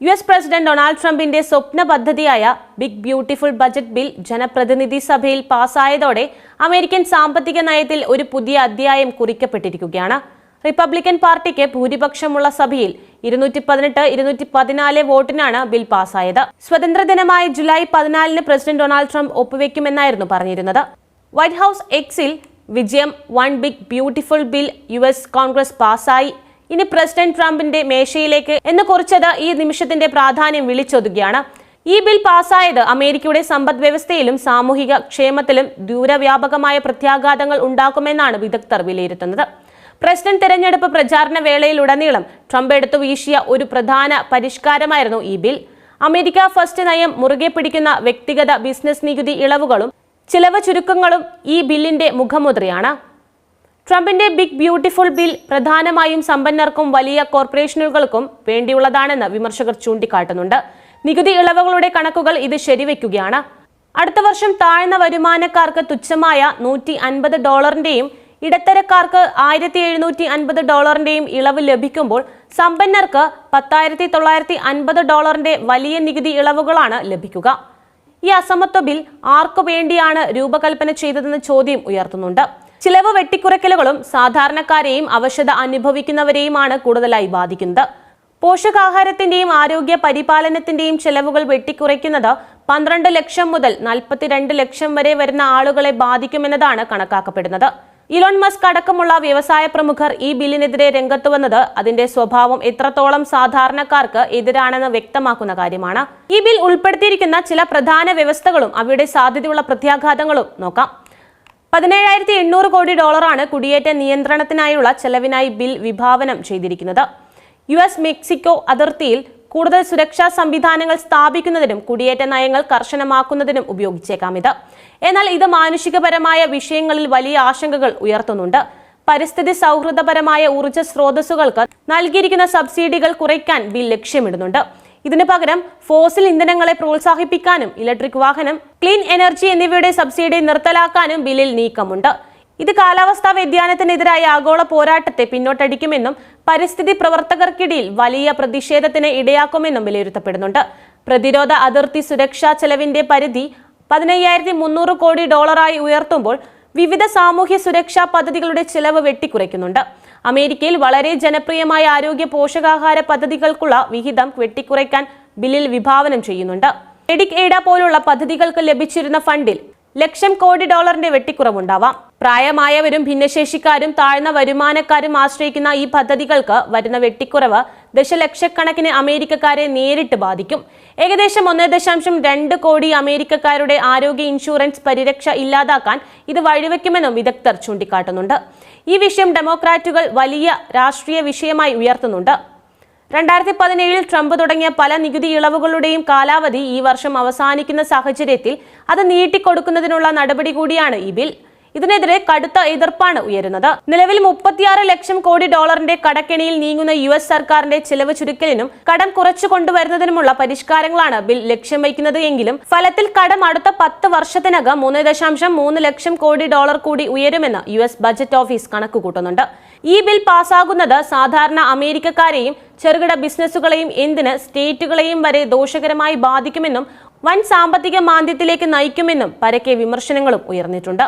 U S president Donald ട്രംപിന്റെ സ്വപ്ന പദ്ധതിയായ big beautiful budget bill ജനപ്രതിനിധി സഭയിൽ പാസ്സായതോടെ അമേരിക്കൻ സാമ്പത്തിക നയത്തിൽ ഒരു പുതിയ അധ്യായം കുറിക്കപ്പെട്ടിരിക്കുകയാണ്. റിപ്പബ്ലിക്കൻ പാർട്ടിക്ക് ഭൂരിപക്ഷമുള്ള സഭയിൽ ഇരുന്നൂറ്റി പതിനെട്ട് ഇരുന്നൂറ്റി പതിനാല് വോട്ടിനാണ് ബിൽ പാസ്സായത്. സ്വതന്ത്രദിനമായ ജൂലൈ പതിനാലിന് പ്രസിഡന്റ് ഡൊണാൾഡ് ട്രംപ് ഒപ്പുവെക്കുമെന്നായിരുന്നു പറഞ്ഞിരുന്നത്. വൈറ്റ് ഹൌസ് എക്സിൽ വിജയം one big beautiful bill U S Congress പാസ്സായി. ഇനി പ്രസിഡന്റ് ട്രംപിന്റെ മേശയിലേക്ക് എന്ന് കുറിച്ചത് ഈ നിമിഷത്തിന്റെ പ്രാധാന്യം വിളിച്ചൊതുകയാണ് ഈ ബിൽ പാസായത് അമേരിക്കയുടെ സമ്പദ് വ്യവസ്ഥയിലും സാമൂഹിക ക്ഷേമത്തിലും ദൂരവ്യാപകമായ പ്രത്യാഘാതങ്ങൾ ഉണ്ടാക്കുമെന്നാണ് വിദഗ്ധർ വിലയിരുത്തുന്നത്. പ്രസിഡന്റ് തെരഞ്ഞെടുപ്പ് പ്രചാരണ വേളയിലുടനീളം ട്രംപ് എടുത്തു വീശിയ ഒരു പ്രധാന പരിഷ്കാരമായിരുന്നു ഈ ബിൽ. അമേരിക്ക ഫസ്റ്റ് നയം മുറുകെ പിടിക്കുന്ന വ്യക്തിഗത ബിസിനസ് നികുതി ഇളവുകളും ചിലവ് ചുരുക്കങ്ങളും ഈ ബില്ലിന്റെ മുഖമുദ്രയാണ്. ട്രംപിന്റെ ബിഗ് ബ്യൂട്ടിഫുൾ ബിൽ പ്രധാനമായും സമ്പന്നർക്കും വലിയ കോർപ്പറേഷനുകൾക്കും വേണ്ടിയുള്ളതാണെന്ന് വിമർശകർ ചൂണ്ടിക്കാട്ടുന്നുണ്ട്. നികുതി ഇളവുകളുടെ കണക്കുകൾ ഇത് ശരിവെക്കുകയാണ്. അടുത്ത വർഷം താഴ്ന്ന വരുമാനക്കാർക്ക് തുച്ഛമായ നൂറ്റി അൻപത് ഡോളറിന്റെയും ഇടത്തരക്കാർക്ക് ആയിരത്തി എഴുന്നൂറ്റി അൻപത് ഡോളറിന്റെയും ഇളവ് ലഭിക്കുമ്പോൾ സമ്പന്നർക്ക് പത്തായിരത്തി തൊള്ളായിരത്തി അൻപത് ഡോളറിന്റെ വലിയ നികുതി ഇളവുകളാണ് ലഭിക്കുക. ഈ അസമത്വ ബിൽ ആർക്കു വേണ്ടിയാണ് രൂപകൽപ്പന ചെയ്തതെന്ന ചോദ്യം ഉയർത്തുന്നുണ്ട്. ചിലവ് വെട്ടിക്കുറയ്ക്കലുകളും സാധാരണക്കാരെയും അവശത അനുഭവിക്കുന്നവരെയുമാണ് കൂടുതലായി ബാധിക്കുന്നത്. പോഷകാഹാരത്തിന്റെയും ആരോഗ്യ പരിപാലനത്തിന്റെയും ചെലവുകൾ വെട്ടിക്കുറയ്ക്കുന്നത് പന്ത്രണ്ട് ലക്ഷം മുതൽ നാൽപ്പത്തിരണ്ട് ലക്ഷം വരെ വരുന്ന ആളുകളെ ബാധിക്കുമെന്നതാണ് കണക്കാക്കപ്പെടുന്നത്. ഇലോൺ മസ്ക് അടക്കമുള്ള വ്യവസായ പ്രമുഖർ ഈ ബില്ലിനെതിരെ രംഗത്ത് വന്നത് അതിന്റെ സ്വഭാവം എത്രത്തോളം സാധാരണക്കാർക്ക് എതിരാണെന്ന് വ്യക്തമാക്കുന്ന കാര്യമാണ്. ഈ ബിൽ ഉൾപ്പെടുത്തിയിരിക്കുന്ന ചില പ്രധാന വ്യവസ്ഥകളും അവയുടെ സാധ്യതയുള്ള പ്രത്യാഘാതങ്ങളും നോക്കാം. പതിനേഴായിരത്തി എണ്ണൂറ് കോടി ഡോളറാണ് കുടിയേറ്റ നിയന്ത്രണത്തിനായുള്ള ചെലവിനായി ബിൽ വിഭാവനം ചെയ്തിരിക്കുന്നത്. യു എസ് മെക്സിക്കോ അതിർത്തിയിൽ കൂടുതൽ സുരക്ഷാ സംവിധാനങ്ങൾ സ്ഥാപിക്കുന്നതിനും കുടിയേറ്റ നയങ്ങൾ കർശനമാക്കുന്നതിനും ഉപയോഗിച്ചേക്കാം ഇത്. എന്നാൽ ഇത് മാനുഷികപരമായ വിഷയങ്ങളിൽ വലിയ ആശങ്കകൾ ഉയർത്തുന്നുണ്ട്. പരിസ്ഥിതി സൗഹൃദപരമായ ഊർജ സ്രോതസ്സുകൾക്ക് നൽകിയിരിക്കുന്ന സബ്സിഡികൾ കുറയ്ക്കാൻ ബിൽ ലക്ഷ്യമിടുന്നുണ്ട്. ഇതിനു പകരം ഫോസിൽ ഇന്ധനങ്ങളെ പ്രോത്സാഹിപ്പിക്കാനും ഇലക്ട്രിക് വാഹനം ക്ലീൻ എനർജി എന്നിവയുടെ സബ്സിഡി നിർത്തലാക്കാനും ബില്ലിൽ നീക്കമുണ്ട്. ഇത് കാലാവസ്ഥാ വ്യതിയാനത്തിനെതിരായ ആഗോള പോരാട്ടത്തെ പിന്നോട്ടടിക്കുമെന്നും പരിസ്ഥിതി പ്രവർത്തകർക്കിടയിൽ വലിയ പ്രതിഷേധത്തിന് ഇടയാക്കുമെന്നും വിലയിരുത്തപ്പെടുന്നുണ്ട്. പ്രതിരോധ അതിർത്തി സുരക്ഷാ ചെലവിന്റെ പരിധി പതിനയ്യായിരത്തി മുന്നൂറ് കോടി ഡോളറായി ഉയർത്തുമ്പോൾ വിവിധ സാമൂഹ്യ സുരക്ഷാ പദ്ധതികളുടെ ചിലവ് വെട്ടിക്കുറയ്ക്കുന്നുണ്ട്. അമേരിക്കയിൽ വളരെ ജനപ്രിയമായ ആരോഗ്യ പോഷകാഹാര പദ്ധതികൾക്കുള്ള വിഹിതം വെട്ടിക്കുറയ്ക്കാൻ ബില്ലിൽ വിഭാവനം ചെയ്യുന്നുണ്ട്. എഡിക് എയ്ഡ പോലുള്ള പദ്ധതികൾക്ക് ലഭിച്ചിരുന്ന ഫണ്ടിൽ ലക്ഷം കോടി ഡോളറിന്റെ വെട്ടിക്കുറവുണ്ടാവാം. പ്രായമായവരും ഭിന്നശേഷിക്കാരും താഴ്ന്ന വരുമാനക്കാരും ആശ്രയിക്കുന്ന ഈ പദ്ധതികൾക്ക് വരുന്ന വെട്ടിക്കുറവ് ദശലക്ഷക്കണക്കിന് അമേരിക്കക്കാരെ നേരിട്ട് ബാധിക്കും. ഏകദേശം ഒന്ന് ദശാംശം രണ്ട് കോടി അമേരിക്കക്കാരുടെ ആരോഗ്യ ഇൻഷുറൻസ് പരിരക്ഷ ഇല്ലാതാക്കാൻ ഇത് വഴിവെക്കുമെന്നും വിദഗ്ധർ ചൂണ്ടിക്കാട്ടുന്നുണ്ട്. ഈ വിഷയം ഡെമോക്രാറ്റുകൾ വലിയ രാഷ്ട്രീയ വിഷയമായി ഉയർത്തുന്നുണ്ട്. രണ്ടായിരത്തി പതിനേഴിൽ ട്രംപ് തുടങ്ങിയ പല നികുതി ഇളവുകളുടെയും കാലാവധി ഈ വർഷം അവസാനിക്കുന്ന സാഹചര്യത്തിൽ അത് നീട്ടിക്കൊടുക്കുന്നതിനുള്ള നടപടി കൂടിയാണ് ഈ ബിൽ. ഇതിനെതിരെ കടുത്ത എതിർപ്പാണ് ഉയരുന്നത്. നിലവിൽ മുപ്പത്തിയാറ് ലക്ഷം കോടി ഡോളറിന്റെ കടക്കെണിയിൽ നീങ്ങുന്ന യു എസ് സർക്കാരിന്റെ ചെലവ് ചുരുക്കലിനും കടം കുറച്ചു കൊണ്ടുവരുന്നതിനുമുള്ള പരിഷ്കാരങ്ങളാണ് ബിൽ ലക്ഷ്യം വയ്ക്കുന്നത് എങ്കിലും ഫലത്തിൽ കടം അടുത്ത പത്ത് വർഷത്തിനകം മൂന്ന് ദശാംശം മൂന്ന് ലക്ഷം കോടി ഡോളർ കൂടി ഉയരുമെന്ന് യു എസ് ബജറ്റ് ഓഫീസ് കണക്കുകൂട്ടുന്നുണ്ട്. ഈ ബിൽ പാസാകുന്നത് സാധാരണ അമേരിക്കക്കാരെയും ചെറുകിട ബിസിനസ്സുകളെയും എന്തിന് സ്റ്റേറ്റുകളെയും വരെ ദോഷകരമായി ബാധിക്കുമെന്നും വൻ സാമ്പത്തിക മാന്ദ്യത്തിലേക്ക് നയിക്കുമെന്നും പരക്കെ വിമർശനങ്ങളും ഉയർന്നിട്ടുണ്ട്.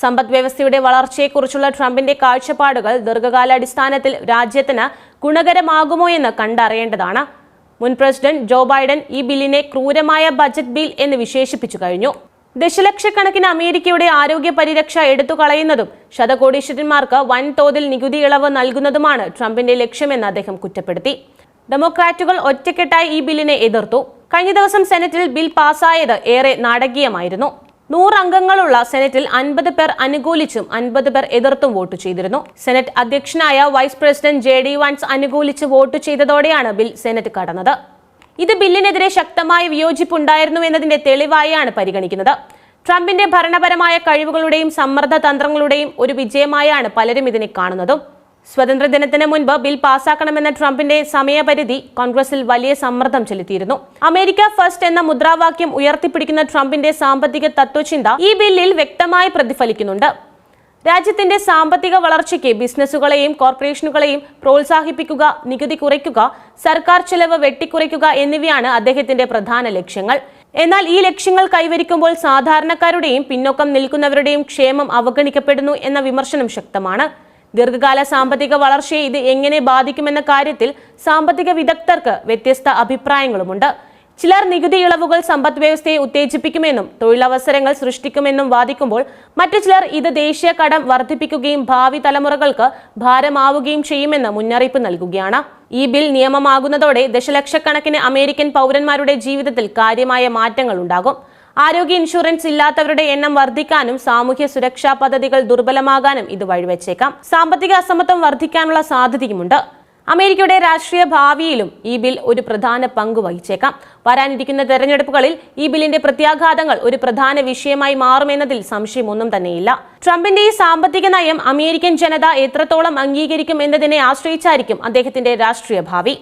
സമ്പദ് വ്യവസ്ഥയുടെ വളർച്ചയെക്കുറിച്ചുള്ള ട്രംപിന്റെ കാഴ്ചപ്പാടുകൾ ദീർഘകാലാടിസ്ഥാനത്തിൽ രാജ്യത്തിന് ഗുണകരമാകുമോ എന്ന് കണ്ടറിയേണ്ടതാണ്. മുൻ പ്രസിഡന്റ് ജോ ബൈഡൻ ഈ ബില്ലിനെ ക്രൂരമായ ബജറ്റ് ബിൽ എന്ന് വിശേഷിപ്പിച്ചു കഴിഞ്ഞു. ദശലക്ഷക്കണക്കിന് അമേരിക്കയുടെ ആരോഗ്യ പരിരക്ഷ എടുത്തു കളയുന്നതും ശതകോടീശ്വരന്മാർക്ക് വൻതോതിൽ നികുതി ഇളവ് നൽകുന്നതുമാണ് ട്രംപിന്റെ ലക്ഷ്യമെന്ന് അദ്ദേഹം കുറ്റപ്പെടുത്തി. ഡെമോക്രാറ്റുകൾ ഒറ്റക്കെട്ടായി ഈ ബില്ലിനെ എതിർത്തു. കഴിഞ്ഞ ദിവസം സെനറ്റിൽ ബിൽ പാസായത് ഏറെ നാടകീയമായിരുന്നു. നൂറ് അംഗങ്ങളുള്ള സെനറ്റിൽ അൻപത് പേർ അനുകൂലിച്ചും അൻപത് പേർ എതിർത്തും വോട്ട് ചെയ്തിരുന്നു. സെനറ്റ് അധ്യക്ഷനായ vice president J D Vance അനുകൂലിച്ച് വോട്ട് ചെയ്തതോടെയാണ് ബിൽ സെനറ്റ് കടന്നത്. ഇത് ബില്ലിനെതിരെ ശക്തമായ വിയോജിപ്പുണ്ടായിരുന്നു എന്നതിന്റെ തെളിവായാണ് പരിഗണിക്കുന്നത്. ട്രംപിന്റെ ഭരണപരമായ കഴിവുകളുടെയും സമ്മർദ്ദ തന്ത്രങ്ങളുടെയും ഒരു വിജയമായാണ് പലരും ഇതിനെ കാണുന്നതും. സ്വാതന്ത്ര്യദിനത്തിന് മുൻപ് ബിൽ പാസാക്കണമെന്ന ട്രംപിന്റെ സമയപരിധി കോൺഗ്രസിൽ വലിയ സമ്മർദ്ദം ചെലുത്തിയിരുന്നു. അമേരിക്ക ഫസ്റ്റ് എന്ന മുദ്രാവാക്യം ഉയർത്തിപ്പിടിക്കുന്ന ട്രംപിന്റെ സാമ്പത്തിക തത്വചിന്ത ഈ ബില്ലിൽ വ്യക്തമായി പ്രതിഫലിക്കുന്നുണ്ട്. രാജ്യത്തിന്റെ സാമ്പത്തിക വളർച്ചയ്ക്ക് ബിസിനസ്സുകളെയും കോർപ്പറേഷനുകളെയും പ്രോത്സാഹിപ്പിക്കുക നികുതി കുറയ്ക്കുക സർക്കാർ ചെലവ് വെട്ടിക്കുറയ്ക്കുക എന്നിവയാണ് അദ്ദേഹത്തിന്റെ പ്രധാന ലക്ഷ്യങ്ങൾ. എന്നാൽ ഈ ലക്ഷ്യങ്ങൾ കൈവരിക്കുമ്പോൾ സാധാരണക്കാരുടെയും പിന്നോക്കം നിൽക്കുന്നവരുടെയും ക്ഷേമം അവഗണിക്കപ്പെടുന്നു എന്ന വിമർശനം ശക്തമാണ്. ദീർഘകാല സാമ്പത്തിക വളർച്ചയെ ഇത് എങ്ങനെ ബാധിക്കുമെന്ന കാര്യത്തിൽ സാമ്പത്തിക വിദഗ്ധർക്ക് വ്യത്യസ്ത അഭിപ്രായങ്ങളുമുണ്ട്. ചിലർ നികുതി ഇളവുകൾ സമ്പദ് വ്യവസ്ഥയെ ഉത്തേജിപ്പിക്കുമെന്നും തൊഴിലവസരങ്ങൾ സൃഷ്ടിക്കുമെന്നും വാദിക്കുമ്പോൾ മറ്റു ചിലർ ഇത് ദേശീയ കടം വർദ്ധിപ്പിക്കുകയും ഭാവി തലമുറകൾക്ക് ഭാരമാവുകയും ചെയ്യുമെന്ന് മുന്നറിയിപ്പ് നൽകുകയാണ്. ഈ ബിൽ നിയമമാകുന്നതോടെ ദശലക്ഷക്കണക്കിന് അമേരിക്കൻ പൗരന്മാരുടെ ജീവിതത്തിൽ കാര്യമായ മാറ്റങ്ങൾ ഉണ്ടാകും ആരോഗ്യ ഇൻഷുറൻസ് ഇല്ലാത്തവരുടെ എണ്ണം വർദ്ധിക്കാനും സാമൂഹ്യ സുരക്ഷാ പദ്ധതികൾ ദുർബലമാകാനും ഇത് വഴിവെച്ചേക്കാം. സാമ്പത്തിക അസമത്വം വർദ്ധിക്കാനുള്ള സാധ്യതയുമുണ്ട്. അമേരിക്കയുടെ രാഷ്ട്രീയ ഭാവിയിലും ഈ ബിൽ ഒരു പ്രധാന പങ്ക് വഹിച്ചേക്കാം. വരാനിരിക്കുന്ന തെരഞ്ഞെടുപ്പുകളിൽ ഈ ബില്ലിന്റെ പ്രത്യാഘാതങ്ങൾ ഒരു പ്രധാന വിഷയമായി മാറുമെന്നതിൽ സംശയമൊന്നും തന്നെയില്ല. ട്രംപിന്റെ ഈ സാമ്പത്തിക നയം അമേരിക്കൻ ജനത എത്രത്തോളം അംഗീകരിക്കും എന്നതിനെ ആശ്രയിച്ചായിരിക്കും അദ്ദേഹത്തിന്റെ രാഷ്ട്രീയ ഭാവി.